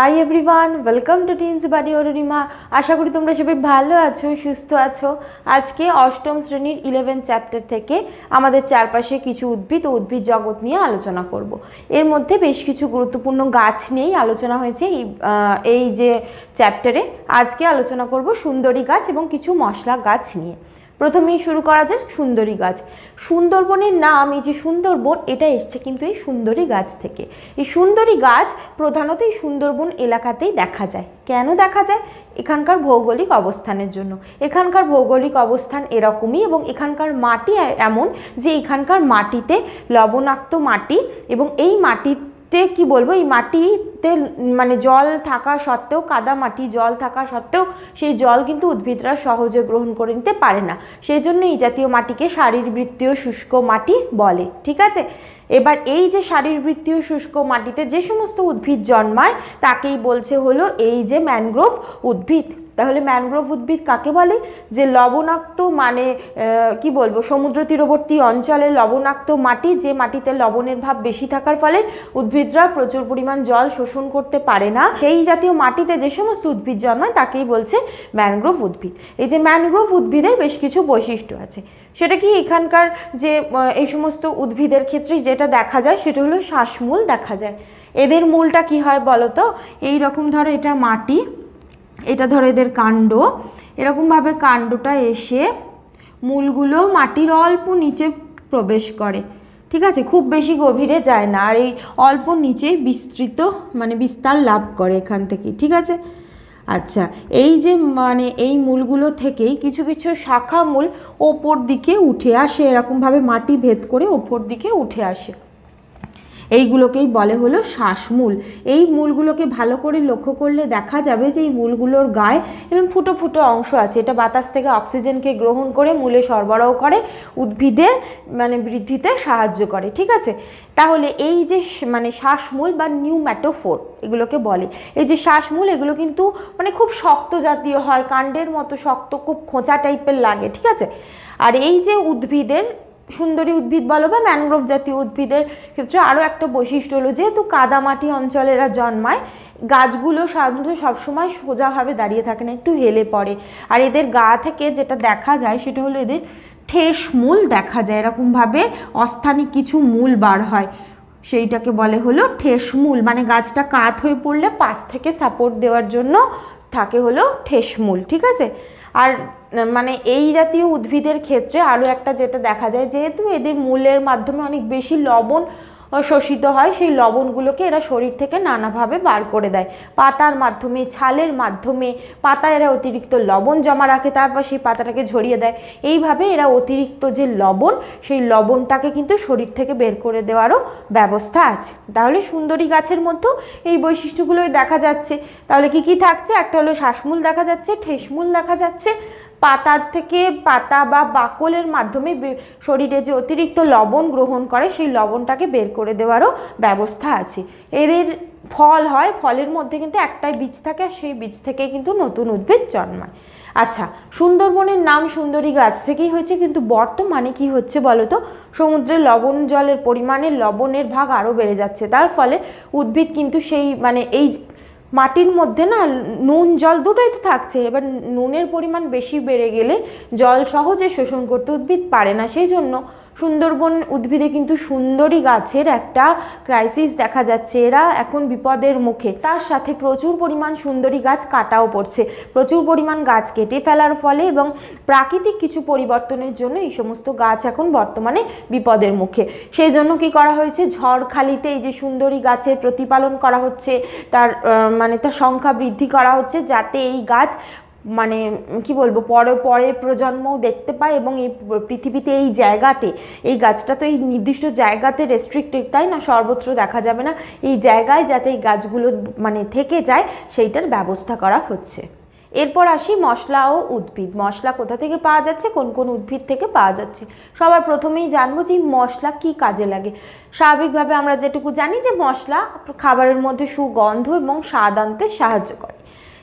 Hi everyone welcome to teens বাড়ি অরুণিমা আশা করি তোমরা সবাই ভালো আছো, সুস্থ আছো। আজকে অষ্টম শ্রেণির ইলেভেন চ্যাপ্টার থেকে আমাদের চারপাশে কিছু উদ্ভিদ ও উদ্ভিদ জগৎ নিয়ে আলোচনা করব। এর মধ্যে বেশ কিছু গুরুত্বপূর্ণ গাছ নিয়েই আলোচনা হয়েছে এই এই যে চ্যাপ্টারে আজকে আলোচনা করব সুন্দরী গাছ এবং কিছু মশলা গাছ নিয়ে। প্রথমেই শুরু করা যায় সুন্দরী গাছ। সুন্দরবনের নাম, এই যে সুন্দরবন, এটা এসছে কিন্তু এই সুন্দরী গাছ থেকে। এই সুন্দরী গাছ প্রধানত এই সুন্দরবন এলাকাতেই দেখা যায়। কেন দেখা যায়? এখানকার ভৌগোলিক অবস্থানের জন্য। এখানকার ভৌগোলিক অবস্থান এরকমই এবং এখানকার মাটি এমন যে এখানকার মাটিতে লবণাক্ত মাটি এবং এই মাটিতে কি বলব? এই মাটিতে মানে জল থাকা সত্ত্বেও, কাদা মাটি জল থাকা সত্ত্বেও, সেই জল কিন্তু উদ্ভিদরা সহজে গ্রহণ করে নিতে পারে না। সেই জন্য এই জাতীয় মাটিকে শারীরবৃত্তীয় শুষ্ক মাটি বলে, ঠিক আছে? এবার এই যে শারীরবৃত্তীয় শুষ্ক মাটিতে যে সমস্ত উদ্ভিদ জন্মায়, তাকেই বলছে হলো এই যে ম্যানগ্রোভ উদ্ভিদ। তাহলে ম্যানগ্রোভ উদ্ভিদ কাকে বলে? যে লবণাক্ত মানে কি বলব, সমুদ্র তীরবর্তী অঞ্চলে লবণাক্ত মাটি, যে মাটিতে লবণের ভাব বেশি থাকার ফলে উদ্ভিদরা প্রচুর পরিমাণ জল শোষণ করতে পারে না। সেই জাতীয় মাটিতে যে সমস্ত উদ্ভিদ জন্মায়, তাকেই বলছে ম্যানগ্রোভ উদ্ভিদ। এই যে ম্যানগ্রোভ উদ্ভিদের বেশ কিছু বৈশিষ্ট্য আছে। সেটা কি এখানকার যে এই সমস্ত উদ্ভিদের ক্ষেত্রে যেটা দেখা যায়, সেটা হলো শ্বাসমূল দেখা যায়। এদের মূলটা কি হয় বলো তো এই রকম ধরো এটা মাটি। এটা ধরো এদের কাণ্ড। এরকমভাবে কাণ্ডটা এসে মূলগুলো মাটির অল্প নিচে প্রবেশ করে। ঠিক আছে? খুব বেশি গভীরে যায় না। আর এই অল্প নিচেই বিস্তৃত মানে বিস্তার লাভ করে এখান থেকে ঠিক আছে? আচ্ছা এই যে মানে এই মূলগুলো থেকেই কিছু কিছু শাখা মূল ওপর দিকে উঠে আসে। এরকমভাবে মাটি ভেদ করে ওপর দিকে উঠে আসে। এইগুলোকেই বলে হলো শ্বাসমূল। এই মূলগুলোকে ভালো করে লক্ষ্য করলে দেখা যাবে যে এই মূলগুলোর গায়ে এরকম ফুটো ফুটো অংশ আছে। এটা বাতাস থেকে অক্সিজেনকে গ্রহণ করে মূলে সরবরাহ করে উদ্ভিদের মানে বৃদ্ধিতে সাহায্য করে, ঠিক আছে? তাহলে এই যে মানে শ্বাসমূল বা নিউম্যাটোফোর এগুলোকে বলে। এই যে শ্বাসমূল এগুলো কিন্তু মানে খুব শক্ত জাতীয় হয়, কাণ্ডের মতো শক্ত, খুব খোঁচা টাইপের লাগে, ঠিক আছে? আর এই যে উদ্ভিদের সুন্দরী উদ্ভিদ বলো বা ম্যানগ্রোভ জাতীয় উদ্ভিদের ক্ষেত্রে আরও একটা বৈশিষ্ট্য হলো যেহেতু কাদামাটি অঞ্চলে এরা জন্মায়, গাছগুলো সাধারণত সবসময় সোজাভাবে দাঁড়িয়ে থাকে না, একটু হেলে পড়ে। আর এদের গা থেকে যেটা দেখা যায় সেটা হলো এদের ঠেস মূল দেখা যায়। এরকমভাবে অস্থানিক কিছু মূল বার হয়। সেইটাকে বলে হলো ঠেস মূল। মানে গাছটা কাত হয়ে পড়লে পাশ থেকে সাপোর্ট দেওয়ার জন্য থাকে হলো ঠেসমূল ঠিক আছে? আর মানে এই জাতীয় উদ্ভিদের ক্ষেত্রে আরও একটা যেটা দেখা যায়, যেহেতু এদের মূলের মাধ্যমে অনেক বেশি লবণ শোষিত হয়, সেই লবণগুলোকে এরা শরীর থেকে নানাভাবে বার করে দেয়। পাতার মাধ্যমে, ছালের মাধ্যমে, পাতায় এরা অতিরিক্ত লবণ জমা রাখে, তারপর সেই পাতাটাকে ঝরিয়ে দেয়। এইভাবে এরা অতিরিক্ত যে লবণ, সেই লবণটাকে কিন্তু শরীর থেকে বের করে দেওয়ারও ব্যবস্থা আছে। তাহলে সুন্দরী গাছের মধ্যেও এই বৈশিষ্ট্যগুলোই দেখা যাচ্ছে। তাহলে কি কি থাকছে? একটা হলো শ্বাসমূল দেখা যাচ্ছে, ঠেসমূল দেখা যাচ্ছে। পাতার থেকে পাতা বা বাকলের মাধ্যমে শরীরে যে অতিরিক্ত লবণ গ্রহণ করে, সেই লবণটাকে বের করে দেওয়ারও ব্যবস্থা আছে। এদের ফল হয়, ফলের মধ্যে কিন্তু একটাই বীজ থাকে আর সেই বীজ থেকে কিন্তু নতুন উদ্ভিদ জন্মায়। আচ্ছা সুন্দরবনের নাম সুন্দরী গাছ থেকেই হয়েছে, কিন্তু বর্তমানে কি হচ্ছে বলো তো? সমুদ্রের লবণ জলের পরিমাণে লবণের ভাগ আরও বেড়ে যাচ্ছে। তার ফলে উদ্ভিদ কিন্তু সেই মানে এই মাটির মধ্যে না নুন, জল দুটোই তো থাকছে। এবার নুনের পরিমাণ বেশি বেড়ে গেলে জল সহজে শোষণ করতে উদ্ভিদ পারে না। সেই জন্য সুন্দরবন উদ্ভিদে কিন্তু সুন্দরী গাছের একটা ক্রাইসিস দেখা যাচ্ছে। এরা এখন বিপদের মুখে। তার সাথে প্রচুর পরিমাণ সুন্দরী গাছ কাটাও পড়ছে। প্রচুর পরিমাণ গাছ কেটে ফেলার ফলে এবং প্রাকৃতিক কিছু পরিবর্তনের জন্য এই সমস্ত গাছ এখন বর্তমানে বিপদের মুখে। সেই জন্য কি করা হয়েছে? ঝড়খালিতে এই যে সুন্দরী গাছের প্রতিপালন করা হচ্ছে, তার মানে তার সংখ্যা বৃদ্ধি করা হচ্ছে, যাতে এই গাছ মানে কি বলব, পরে, পরের প্রজন্মও দেখতে পায় এবং এই পৃথিবীতে এই জায়গাতে, এই গাছটা তো এই নির্দিষ্ট জায়গাতে রেস্ট্রিক্টেড তাই না? সর্বত্র দেখা যাবে না। এই জায়গায় যাতে এই গাছগুলো মানে থেকে যায়, সেইটার ব্যবস্থা করা হচ্ছে। এরপর আসি মশলা ও উদ্ভিদ। মশলা কোথা থেকে পাওয়া যাচ্ছে? কোন কোন উদ্ভিদ থেকে পাওয়া যাচ্ছে? সবার প্রথমেই জানব যে মশলা কি কাজে লাগে। স্বাভাবিকভাবে আমরা যেটুকু জানি যে মশলা খাবারের মধ্যে সুগন্ধ এবং স্বাদ আনতে সাহায্য করে।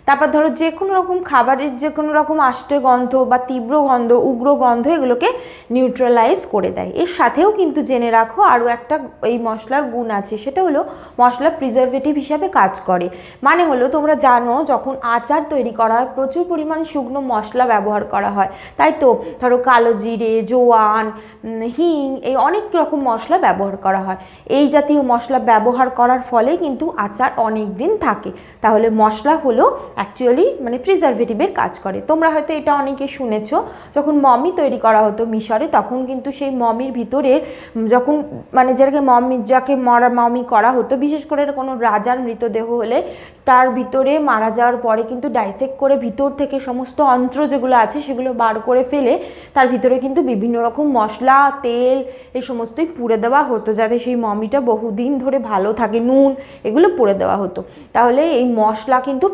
তারপর ধরো যে কোনো রকম খাবারের যে কোনো রকম আষ্টে গন্ধ বা তীব্র গন্ধ, উগ্র গন্ধ এগুলোকে নিউট্রালাইজ করে দেয়। এর সাথেও কিন্তু জেনে রাখো আরও একটা এই মশলার গুণ আছে, সেটা হলো মশলা প্রিজারভেটিভ হিসাবে কাজ করে। মানে হলো তোমরা জানো যখন আচার তৈরি করা হয়, প্রচুর পরিমাণ শুকনো মশলা ব্যবহার করা হয়। তাই তো ধরো কালো জিরে, জোয়ান হিং এই অনেক রকম মশলা ব্যবহার করা হয়। এই জাতীয় মশলা ব্যবহার করার ফলে কিন্তু আচার অনেক দিন থাকে। তাহলে মশলা হলো অ্যাকচুয়ালি মানে প্রিজারভেটিভের কাজ করে। তোমরা হয়তো এটা অনেকে শুনেছো যখন মমি তৈরি করা হতো মিশরে তখন কিন্তু সেই মমির ভিতরে উম, যখন মানে যাকে মমি যাকে মরা মমি করা হতো বিশেষ করে কোনো রাজার মৃতদেহ হলে তার ভিতরে মারা যাওয়ার পরে কিন্তু ডাইসেক্ট করে ভিতর থেকে সমস্ত অন্ত্র যেগুলো আছে সেগুলো বার করে ফেলে তার ভিতরে কিন্তু বিভিন্ন রকম মশলা তেল এই সমস্তই পুড়ে দেওয়া হতো যাতে সেই মমিটা বহুদিন ধরে ভালো থাকে নুন এগুলো পুড়ে দেওয়া হতো। তাহলে এই মশলা কিন্তু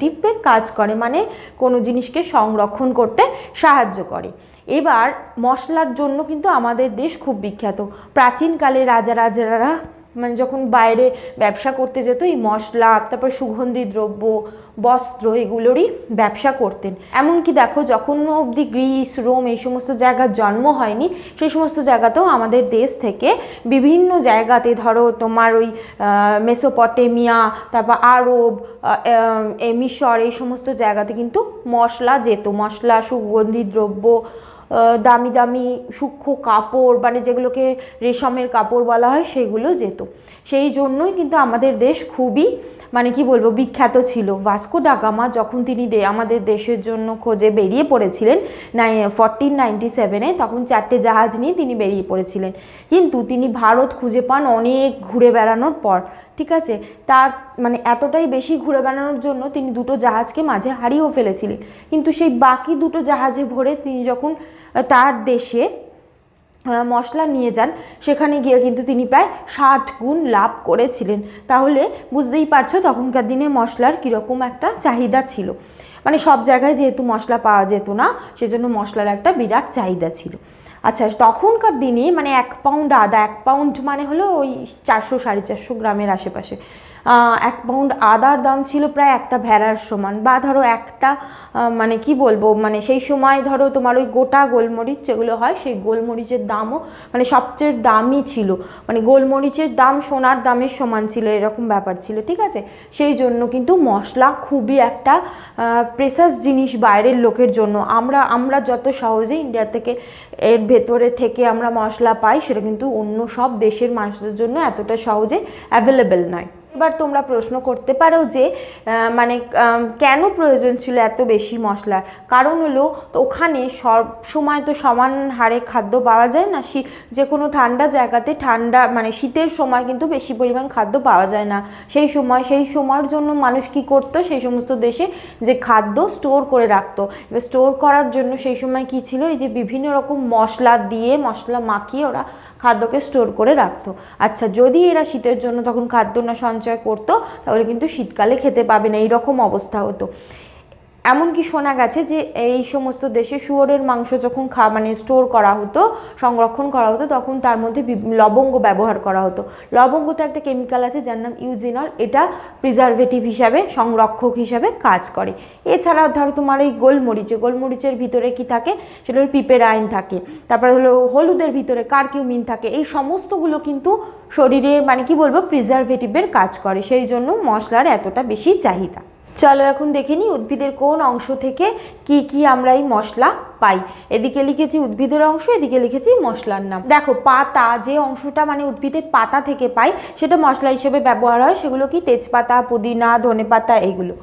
প্রিজারভেটিভের কাজ করে মানে কোনো জিনিসকে সংরক্ষণ করতে সাহায্য করে। এবার মশলার জন্য কিন্তু আমাদের দেশ খুব বিখ্যাত। প্রাচীনকালে রাজা রাজারা মানে যখন বাইরে ব্যবসা করতে যেত, এই মশলা, তারপর সুগন্ধি দ্রব্য, বস্ত্র, এগুলোরই ব্যবসা করতেন। এমনকি দেখো, যখন অবধি গ্রিস, রোম এই সমস্ত জায়গার জন্ম হয়নি, সেই সমস্ত জায়গাতেও আমাদের দেশ থেকে বিভিন্ন জায়গাতে ধরো তোমার ওই মেসোপটেমিয়া, তারপর আরব মিশর এই সমস্ত জায়গাতে কিন্তু মশলা যেত। মশলা, সুগন্ধি দ্রব্য দামি দামি সূক্ষ্ম কাপড় মানে যেগুলোকে রেশমের কাপড় বলা হয়, সেগুলো যেত। সেই জন্যই কিন্তু আমাদের দেশ খুবই মানে কি বলব, বিখ্যাত ছিল। ভাস্কো ডাগামা যখন তিনি আমাদের দেশের জন্য খোঁজে বেরিয়ে পড়েছিলেন, নাই ফরটিন নাইনটি সেভেনে তখন চারটে জাহাজ নিয়ে তিনি বেরিয়ে পড়েছিলেন। কিন্তু তিনি ভারত খুঁজে পান অনেক ঘুরে বেড়ানোর পর। ঠিক আছে? তার মানে এতটাই বেশি ঘুরে বেড়ানোর জন্য তিনি দুটো জাহাজকে মাঝে হারিয়েও ফেলেছিলেন। কিন্তু সেই বাকি দুটো জাহাজে ভরে তিনি যখন তার দেশে মশলা নিয়ে যান, সেখানে গিয়ে কিন্তু তিনি প্রায় ষাট গুণ লাভ করেছিলেন। তাহলে বুঝতেই পারছ তখনকার দিনে মশলার কীরকম একটা চাহিদা ছিল। মানে সব জায়গায় যেহেতু মশলা পাওয়া যেত না, সেজন্য মশলার একটা বিরাট চাহিদা ছিল। আচ্ছা তখনকার দিনে মানে এক পাউন্ড আদা, এক পাউন্ড মানে হলো ওই চারশো, সাড়ে চারশো গ্রামের আশেপাশে। এক পাউন্ড আদার দাম ছিল প্রায় একটা ভেড়ার সমান বা ধরো একটা মানে কি বলব মানে সেই সময় ধরো তোমার ওই গোটা গোলমরিচ যেগুলো হয় সেই গোলমরিচের দামও মানে সবচেয়ে দামই ছিল। মানে গোলমরিচের দাম সোনার দামের সমান ছিল, এরকম ব্যাপার ছিল, ঠিক আছে? সেই জন্য কিন্তু মশলা খুবই একটা প্রেসাস জিনিস বাইরের লোকের জন্য। আমরা আমরা যত সহজে ইন্ডিয়া থেকে এর ভেতরে থেকে আমরা মশলা পাই, সেটা কিন্তু অন্য সব দেশের মানুষদের জন্য এতটা সহজে অ্যাভেলেবেল নয়। এবার তোমরা প্রশ্ন করতে পারো যে মানে কেন প্রয়োজন ছিল এত বেশি মশলার? কারণ হলো, তো ওখানে সব সময় তো সমান হারে খাদ্য পাওয়া যায় না। যে কোনো ঠান্ডা জায়গাতে ঠান্ডা মানে শীতের সময় কিন্তু বেশি পরিমাণ খাদ্য পাওয়া যায় না। সেই সময়, সেই সময়ের জন্য মানুষ কি করতো? সেই সমস্ত দেশে যে খাদ্য স্টোর করে রাখতো। এবার স্টোর করার জন্য সেই সময় কি ছিল? এই যে বিভিন্ন রকম মশলা দিয়ে, মশলা মাখিয়ে ওরা খাদ্যকে স্টোর করে রাখতো। আচ্ছা যদি এরা শীতের জন্য তখন খাদ্য না সঞ্চয় করতো, তাহলে কিন্তু শীতকালে খেতে পাবে না। এইরকম অবস্থা হতো। এমনকি শোনা গেছে যে এই সমস্ত দেশে শুয়োরের মাংস যখন খা মানে স্টোর করা হতো, সংরক্ষণ করা হতো, তখন তার মধ্যে লবঙ্গ ব্যবহার করা হতো। লবঙ্গতে একটা কেমিক্যাল আছে যার নাম ইউজিনল এটা প্রিজারভেটিভ হিসাবে, সংরক্ষক হিসাবে কাজ করে। এছাড়া ধরো তোমার এই গোলমরিচে, গোলমরিচের ভিতরে কি থাকে? সেটা হলো পিপেরাইন থাকে। তারপরে হলো হলুদের ভিতরে কার্কিউমিন থাকে। এই সমস্তগুলো কিন্তু শরীরে মানে কি বলব প্রিজারভেটিভের কাজ করে। সেই জন্য মশলার এতটা বেশি চাহিদা। চলো এখন দেখে নিই উদ্ভিদের কোন অংশ থেকে কি কি আমরা এই মশলা পাই। এদিকে লিখেছি উদ্ভিদের অংশ, এদিকে লিখেছি মশলার নাম। দেখো, পাতা যে অংশটা মানে উদ্ভিদের পাতা থেকে পাই, সেটা মশলা হিসেবে ব্যবহার হয়। সেগুলো কি? তেজপাতা, পুদিনা, ধনেপাতা, এগুলো।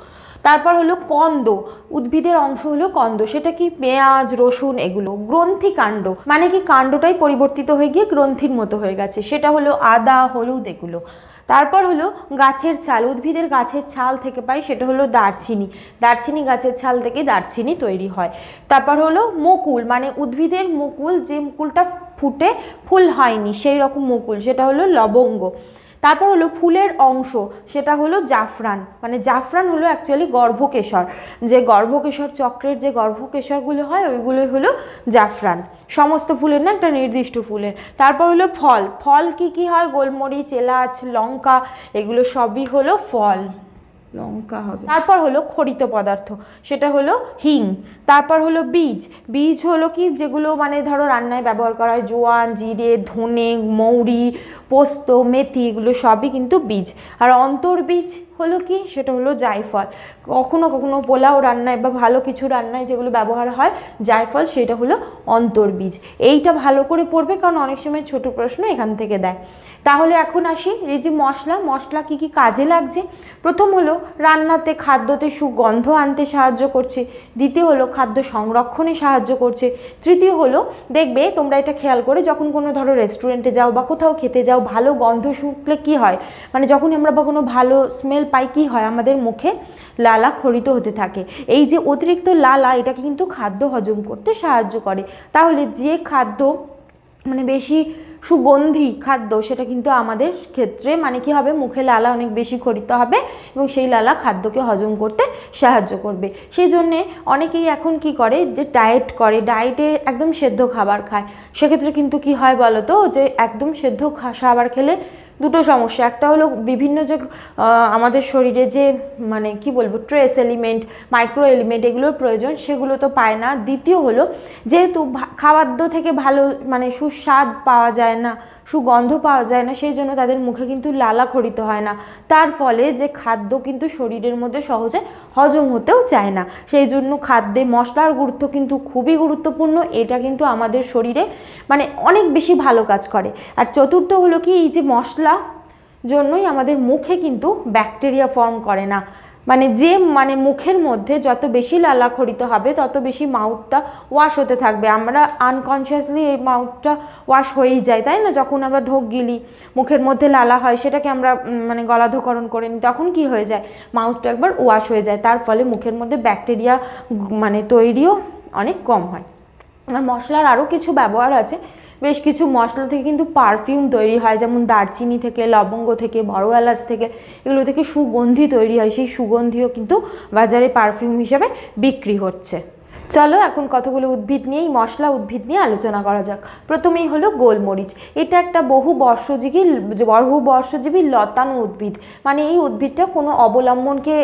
তারপর হলো কন্দ। উদ্ভিদের অংশ হলো কন্দ। সেটা কি? পেঁয়াজ, রসুন, এগুলো। গ্রন্থি কাণ্ড। মানে কি? কাণ্ডটাই পরিবর্তিত হয়ে গিয়ে গ্রন্থির মতো হয়ে গেছে। সেটা হলো আদা, হলুদ, এগুলো। তারপর হলো গাছের ছাল, উদ্ভিদের গাছের ছাল থেকে পাই সেটা হলো দারচিনি। দারচিনি গাছের ছাল থেকে দারচিনি তৈরি হয়। তারপর হলো মুকুল মানে উদ্ভিদের মুকুল, যে মুকুলটা ফুটে ফুল হয়নি, সেই রকম মুকুল, সেটা হলো লবঙ্গ। তারপর হলো ফুলের অংশ, সেটা হলো জাফরান। মানে জাফরান হলো অ্যাকচুয়ালি গর্ভকেশর। যে গর্ভকেশর চক্রের যে গর্ভকেশরগুলো হয়, ওইগুলোই হলো জাফরান। সমস্ত ফুলের না একটা নির্দিষ্ট ফুলের। তারপর হলো ফল। ফল কি কি হয়? গোলমরিচ, এলাচ, লঙ্কা, এগুলো সবই হলো ফল। লঙ্কা হবে। তারপর হলো খরিত পদার্থ, সেটা হলো হিং। তারপর হলো বীজ। বীজ হলো কি? যেগুলো মানে ধরো রান্নায় ব্যবহার করা হয়, জোয়ান, জিরে, ধনে, মৌরি, পোস্ত, মেথি, এগুলো সবই কিন্তু বীজ। আর অন্তর্বীজ হলো কি? সেটা হলো জায়ফল। কখনো কখনো পোলাও রান্নায় বা ভালো কিছু রান্নায় যেগুলো ব্যবহার হয়, জায়ফল সেটা হলো অন্তর্বীজ এইটা ভালো করে পড়বে, কারণ অনেক সময় ছোট প্রশ্ন এখান থেকে দেয়। তাহলে এখন আসি, এই যে মশলা মশলা কি কি কাজে লাগছে? প্রথম হলো, রান্নাতে খাদ্যতে সুগন্ধ আনতে সাহায্য করছে, দ্বিতীয় হলো, খাদ্য সংরক্ষণে সাহায্য করছে, তৃতীয় হলো, দেখবে তোমরা এটা খেয়াল করে যখন কোনো ধরো রেস্টুরেন্টে যাও বা কোথাও খেতে যাও, ভালো গন্ধ শুকলে কি হয়? মানে যখন আমরা বা কোনো ভালো স্মেল পাই, কি হয়? আমাদের মুখে লালা খরিত হতে থাকে। এই যে অতিরিক্ত লালা, এটাকে কিন্তু খাদ্য হজম করতে সাহায্য করে। তাহলে যে খাদ্য মানে বেশি সুগন্ধি খাদ্য, সেটা কিন্তু আমাদের ক্ষেত্রে মানে কি হবে? মুখে লালা অনেক বেশি খরিত হবে এবং সেই লালা খাদ্যকে হজম করতে সাহায্য করবে। সেই জন্যে অনেকেই এখন কি করে? যে ডায়েট করে ডায়েটে একদম সেদ্ধ খাবার খায়। সেক্ষেত্রে কিন্তু কি হয় বলো তো যে একদম সেদ্ধ খাবার খেলে দুটো সমস্যা। একটা হলো বিভিন্ন যে আমাদের শরীরে যে মানে কি বলব ট্রেস এলিমেন্ট মাইক্রো এলিমেন্ট এগুলোর প্রয়োজন, সেগুলো তো পায় না। দ্বিতীয় হলো, যেহেতু খাদ্য থেকে ভালো মানে সুস্বাদ পাওয়া যায় না সুগন্ধ পাওয়া যায় না, সেই জন্য তাদের মুখে কিন্তু লালা খরিত হয় না। তার ফলে যে খাদ্য কিন্তু শরীরের মধ্যে সহজে হজম হতেও চায় না। সেই জন্য খাদ্যে মশলার গুরুত্ব কিন্তু খুবই গুরুত্বপূর্ণ, এটা কিন্তু আমাদের শরীরে মানে অনেক বেশি ভালো কাজ করে। আর চতুর্থ হলো কি, এই যে মশলা জন্যই আমাদের মুখে কিন্তু ব্যাকটেরিয়া ফর্ম করে না। মানে যে মানে মুখের মধ্যে যত বেশি লালাখরিত হবে, তত বেশি মাউথটা ওয়াশ হতে থাকবে। আমরা আনকনসিয়াসলি এই মাউথটা ওয়াশ হয়েই যায়, তাই না? যখন আমরা ঢোক গিলি, মুখের মধ্যে লালা হয়, সেটাকে আমরা মানে গলাধকরণ করে নিই তখন কি হয়ে যায়? মাউথটা একবার ওয়াশ হয়ে যায়। তার ফলে মুখের মধ্যে ব্যাকটেরিয়া মানে তৈরিও অনেক কম হয়। আর মশলার আরও কিছু ব্যবহার আছে। বেশ কিছু মশলা থেকে কিন্তু পারফিউম তৈরি হয়, যেমন দারচিনি থেকে, লবঙ্গ থেকে, বড় এলাচ থেকে, এগুলো থেকে সুগন্ধি তৈরি হয়। সেই সুগন্ধিও কিন্তু বাজারে পারফিউম হিসাবে বিক্রি হচ্ছে। চলো, এখন কতগুলো উদ্ভিদ নিয়েই মশলা উদ্ভিদ নিয়ে আলোচনা করা যাক। প্রথমেই হলো গোলমরিচ। এটা একটা বহু বর্ষজীবী বহু বর্ষজীবী লতানো উদ্ভিদ। মানে এই উদ্ভিদটা কোনো অবলম্বনকে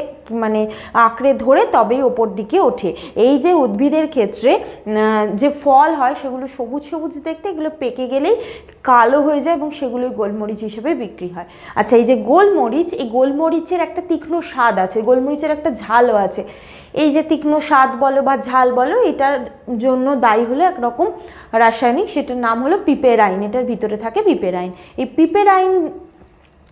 মানে আঁকড়ে ধরে তবেই ওপর দিকে ওঠে। এই যে উদ্ভিদের ক্ষেত্রে যে ফল হয়, সেগুলো সবুজ সবুজ দেখতে, এগুলো পেকে গেলেই কালো হয়ে যায় এবং সেগুলোই গোলমরিচ হিসেবে বিক্রি হয়। আচ্ছা এই যে গোলমরিচ, এই গোলমরিচের একটা তীক্ষ্ণ স্বাদ আছে, গোলমরিচের একটা ঝালও আছে। এই যে তীক্ষ্ণ স্বাদ বলো বা ঝাল বলো, এটার জন্য দায়ী হলো একরকম রাসায়নিক, সেটার নাম হলো পিপেরাইন, এটার ভিতরে থাকে পিপেরাইন। এই পিপেরাইন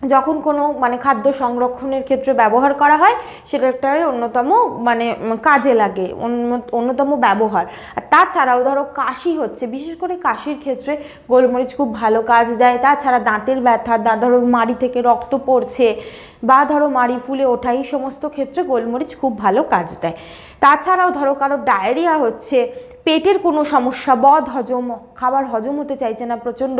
যখন কোনো মানে খাদ্য সংরক্ষণের ক্ষেত্রে ব্যবহার করা হয় সেটা একটা অন্যতম মানে কাজে লাগে, অন্য- অন্যতম ব্যবহার। আর তাছাড়াও ধরো কাশি হচ্ছে, বিশেষ করে কাশির ক্ষেত্রে গোলমরিচ খুব ভালো কাজ দেয়, তাছাড়া দাঁতের ব্যথা ধরো মাড়ি থেকে রক্ত পড়ছে, বা ধরো মাড়ি ফুলে ওঠা, এই সমস্ত ক্ষেত্রে গোলমরিচ খুব ভালো কাজ দেয়। তাছাড়াও ধরো কারও ডায়রিয়া হচ্ছে পেটের কোনো সমস্যা, বদ হজম, খাবার হজম হতে চাইছে না, প্রচণ্ড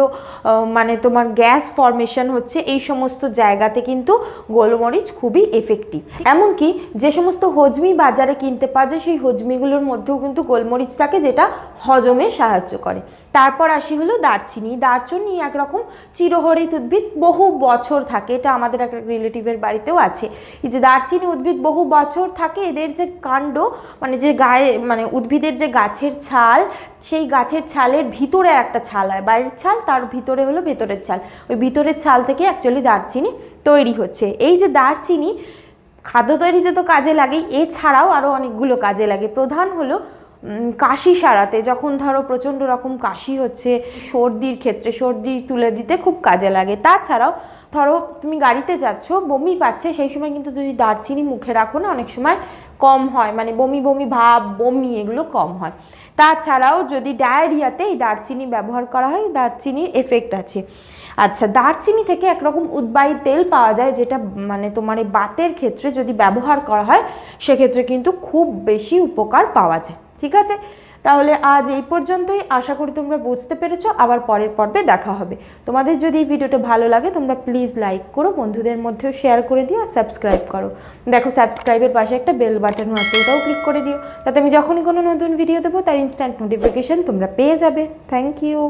মানে তোমার গ্যাস ফর্মেশন হচ্ছে, এই সমস্ত জায়গাতে কিন্তু গোলমরিচ খুবই এফেক্টিভ এমনকি যে সমস্ত হজমি বাজারে কিনতে পাওয়া যায়, সেই হজমিগুলোর মধ্যেও কিন্তু গোলমরিচ থাকে, যেটা হজমে সাহায্য করে। তারপর আসি হলো দারচিনি। দারচিনি একরকম চিরহরিত উদ্ভিদ বহু বছর থাকে, এটা আমাদের এক রিলেটিভের বাড়িতেও আছে। এই যে দারচিনি উদ্ভিদ বহু বছর থাকে, এদের যে কাণ্ড মানে যে গায়ে মানে উদ্ভিদের যে গাছের ছাল, সেই গাছের ছালের ভিতরে একটা ছাল হয়, বাইরের ছাল, তার ভিতরে হলো ভেতরের ছাল। ওই ভিতরের ছাল থেকে অ্যাকচুয়ালি দারচিনি তৈরি হচ্ছে। এই যে দারচিনি, খাদ্য তৈরিতে তো কাজে লাগেই, এছাড়াও আরও অনেকগুলো কাজে লাগে। প্রধান হলো কাশি সারাতে, যখন ধরো প্রচণ্ড রকম কাশি হচ্ছে, সর্দির ক্ষেত্রে সর্দি তুলে দিতে খুব কাজে লাগে। তাছাড়াও ধরো তুমি গাড়িতে যাচ্ছ, বমি পাচ্ছে, সেই সময় কিন্তু তুমি দারচিনি মুখে রাখো না, অনেক সময় কম হয় মানে বমি বমি ভাব, বমি এগুলো কম হয়। তাছাড়াও যদি ডায়রিয়াতে এই দারচিনি ব্যবহার করা হয়, দারচিনির এফেক্ট আছে। আচ্ছা দারচিনি থেকে একরকম উদ্বায়ী তেল পাওয়া যায়, যেটা মানে তোমার এই বাতের ক্ষেত্রে যদি ব্যবহার করা হয়, সেক্ষেত্রে কিন্তু খুব বেশি উপকার পাওয়া যায়। ঠিক আছে? তাহলে আজ এই পর্যন্তই। আশা করি তোমরা বুঝতে পেরেছ। আবার পরের পর্বে দেখা হবে। তোমাদের যদি এই ভিডিওটা ভালো লাগে, তোমরা প্লিজ লাইক করো। বন্ধুদের মধ্যেও শেয়ার করে দিও আর সাবস্ক্রাইব করো। দেখো সাবস্ক্রাইবের পাশে একটা বেল বাটনও আছে, ওটাও ক্লিক করে দিও। তাতে আমি যখনই কোনো নতুন ভিডিও দেবো, তার ইনস্ট্যান্ট নোটিফিকেশান তোমরা পেয়ে যাবে। Thank you